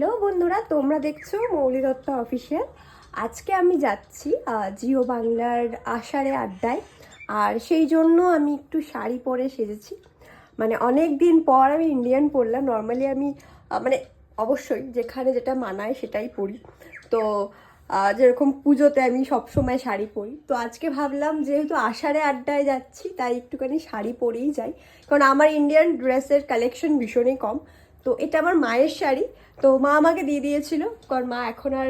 Hello বন্ধুরা, তোমরা দেখছ মৌলি দত্ত অফিসিয়াল আজকে আমি যাচ্ছি জিও বাংলার আষাঢ়ে আড্ডায়। আর সেই জন্য আমি একটু শাড়ি পরে সেজেছি। মানে অনেক দিন পর আমি ইন্ডিয়ান পরলাম। নর্মালি আমি মানে অবশ্যই যেখানে যেটা মানায় সেটাই পরি। তো যেরকম পুজোতে আমি সবসময় শাড়ি পরি। তো আজকে ভাবলাম, যেহেতু আষাঢ়ে আড্ডায় যাচ্ছি, তাই একটুখানি শাড়ি পরেই যাই। কারণ আমার ইন্ডিয়ান ড্রেসের কালেকশন ভীষণই কম। তো এটা আমার মায়ের শাড়ি। তো মা আমাকে দিয়ে দিয়েছিল, কারণ মা এখন আর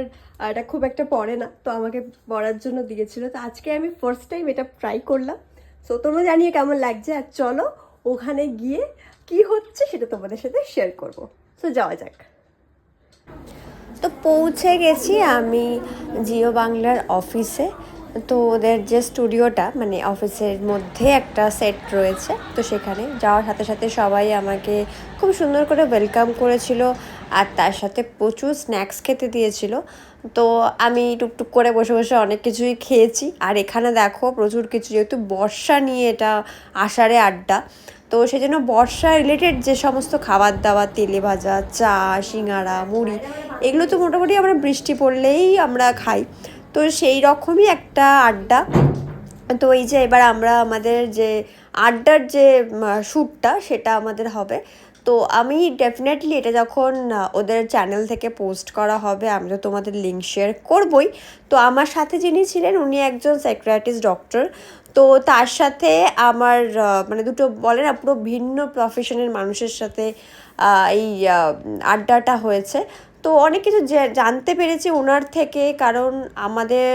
এটা খুব একটা পরে না, তো আমাকে পরার জন্য দিয়েছিল। তো আজকে আমি ফার্স্ট টাইম এটা ট্রাই করলাম। সো তোমরা জানিয়ে কেমন লাগছে, আর চলো ওখানে গিয়ে কি হচ্ছে সেটা তোমাদের সাথে শেয়ার করব। সো যাওয়া যাক। তো পৌঁছে গেছি আমি জিও বাংলার অফিসে তো ওদের যে স্টুডিওটা মানে অফিসের মধ্যে একটা সেট রয়েছে, তো সেখানে যাওয়ার সাথে সাথে সবাই আমাকে খুব সুন্দর করে ওয়েলকাম করেছিল আর তার সাথে প্রচুর স্ন্যাক্স খেতে দিয়েছিল। তো আমি টুকটুক করে বসে বসে অনেক কিছুই খেয়েছি। আর এখানে দেখো প্রচুর কিছু, যেহেতু বর্ষা নিয়ে এটা আষাঢ়ে আড্ডা, তো সেই জন্য বর্ষা রিলেটেড যে সমস্ত খাবার দাবার, তেলে ভাজা, চা সিঙ্গারা মুড়ি, এগুলো তো মোটামুটি আমরা বৃষ্টি পড়লেই আমরা খাই। তো সেই রকমই একটা আড্ডা। তো এই যে এবার আমরা আমাদের যে আড্ডার যে শ্যুটটা সেটা আমাদের হবে। তো আমি ডেফিনেটলি এটা যখন ওদের চ্যানেল থেকে পোস্ট করা হবে, আমি তো তোমাদের লিঙ্ক শেয়ার করবই। তো আমার সাথে যিনি ছিলেন, উনি একজন সাইক্রাটিস্ট ডক্টর তো তার সাথে আমার মানে দুটো বলে না, পুরো ভিন্ন প্রফেশনের মানুষের সাথে এই আড্ডাটা হয়েছে। তো অনেক কিছু জানতে পেরেছি ওনার থেকে কারণ আমাদের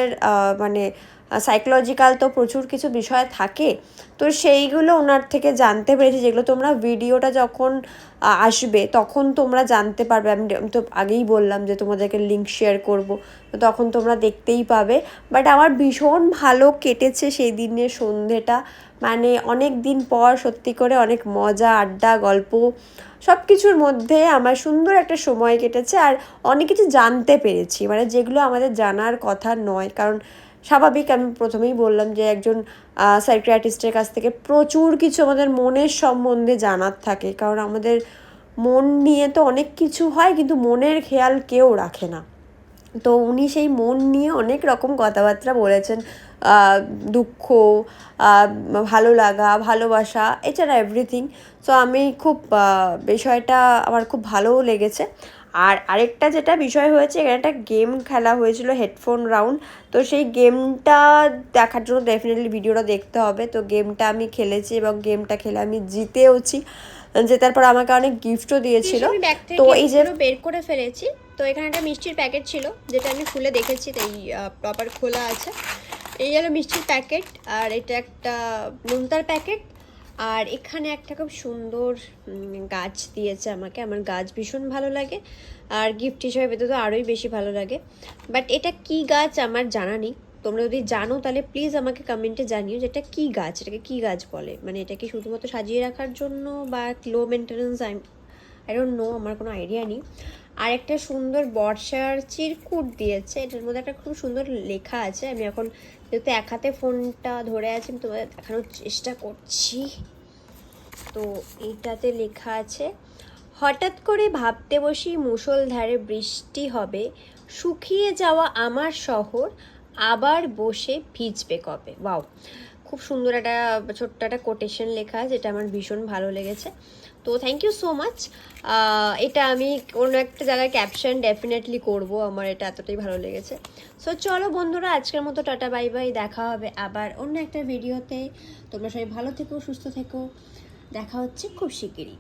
মানে সাইকোলজিক্যাল তো প্রচুর কিছু বিষয় থাকে। তো সেইগুলো ওনার থেকে জানতে পেরেছি যেগুলো তোমরা ভিডিওটা যখন আসবে তখন তোমরা জানতে পারবে। আমি তো আগেই বললাম যে তোমাদেরকে লিঙ্ক শেয়ার করব। তো তখন তোমরা দেখতেই পাবে। বাট আমার ভীষণ ভালো কেটেছে সেই দিনের সন্ধেটা। মানে অনেক দিন পর সত্যি করে অনেক মজা, আড্ডা, গল্প সব কিছুর মধ্যে আমার সুন্দর একটা সময় কেটেছে। আর অনেক কিছু জানতে পেরেছি। মানে যেগুলো আমাদের জানার কথা নয়। কারণ স্বাভাবিক, আমি প্রথমেই বললাম যে একজন সাইক্রিয়াটিস্টের কাছ থেকে প্রচুর কিছু আমাদের মনের সম্বন্ধে জানার থাকে। কারণ আমাদের মন নিয়ে তো অনেক কিছু হয়, কিন্তু মনের খেয়াল কেউ রাখে না। তো উনি সেই মন নিয়ে অনেক রকম কথাবার্তা বলেছেন। দুঃখ ভালো লাগা, ভালোবাসা, এছাড়া এভরিথিং সো আমি খুব বিষয়টা আমার খুব ভালোও লেগেছে। আর আরেকটা যেটা বিষয় হয়েছে এখানে একটা গেম খেলা হয়েছিল হেডফোন রাউন্ড তো সেই গেমটা দেখার জন্য ডেফিনেটলি ভিডিওটা দেখতে হবে। তো গেমটা আমি খেলেছি এবং গেমটা খেলে আমি জিতেওছি। জেতার পর আমাকে অনেক গিফটও দিয়েছিল। তো এই যে বের করে ফেলেছি। তো এখানে একটা মিষ্টির প্যাকেট ছিল যেটা আমি খুলে দেখেছি তাই প্রপার খোলা আছে। এই হলো মিষ্টির প্যাকেট আর এটা একটা নোনতার প্যাকেট আর এখানে একটা খুব সুন্দর গাছ দিয়েছে আমাকে। আমার গাছ ভীষণ ভালো লাগে। আর গিফট হিসেবে পেতে তো আরোই বেশি ভালো লাগে। বাট এটা কি গাছ আমার জানা নেই। তোমরা যদি জানো তাহলে প্লিজ আমাকে কমেন্টে জানিও যে এটা কী গাছ, এটাকে কী গাছ বলে? মানে এটা কি শুধুমাত্র সাজিয়ে রাখার জন্য বা low maintenance I don't know আমার কোনো আইডিয়া নেই। আর একটা সুন্দর বর্ষার চিরকুট দিয়েছে। এটার মধ্যে একটা খুব সুন্দর লেখা আছে। আমি এখন যেহেতু এক হাতে ফোনটা ধরে আছি, আমি তোমাদের দেখানোর চেষ্টা করছি। তো এইটাতে লেখা আছে, হঠাৎ করে ভাবতে বসি মুষলধারে বৃষ্টি হবে, শুকিয়ে যাওয়া আমার শহর, আবার বসে ভিজবে কবে? ওয়াও। খুব সুন্দর একটা ছোট্ট একটা কোটেশন লেখা যেটা আমার ভীষণ ভালো লেগেছে। তো থ্যাংক ইউ সো মাচ এটা আমি কোনো একটা জায়গায় ক্যাপশন ডেফিনেটলি করব, আমার এটা এতটাই ভালো লেগেছে। সো চলো বন্ধুরা, আজকের মতো টাটা বাই বাই দেখা হবে আবার অন্য একটা ভিডিওতে তোমরা সবাই ভালো থেকো, সুস্থ থেকো। দেখা হচ্ছে খুব শিগগিরই।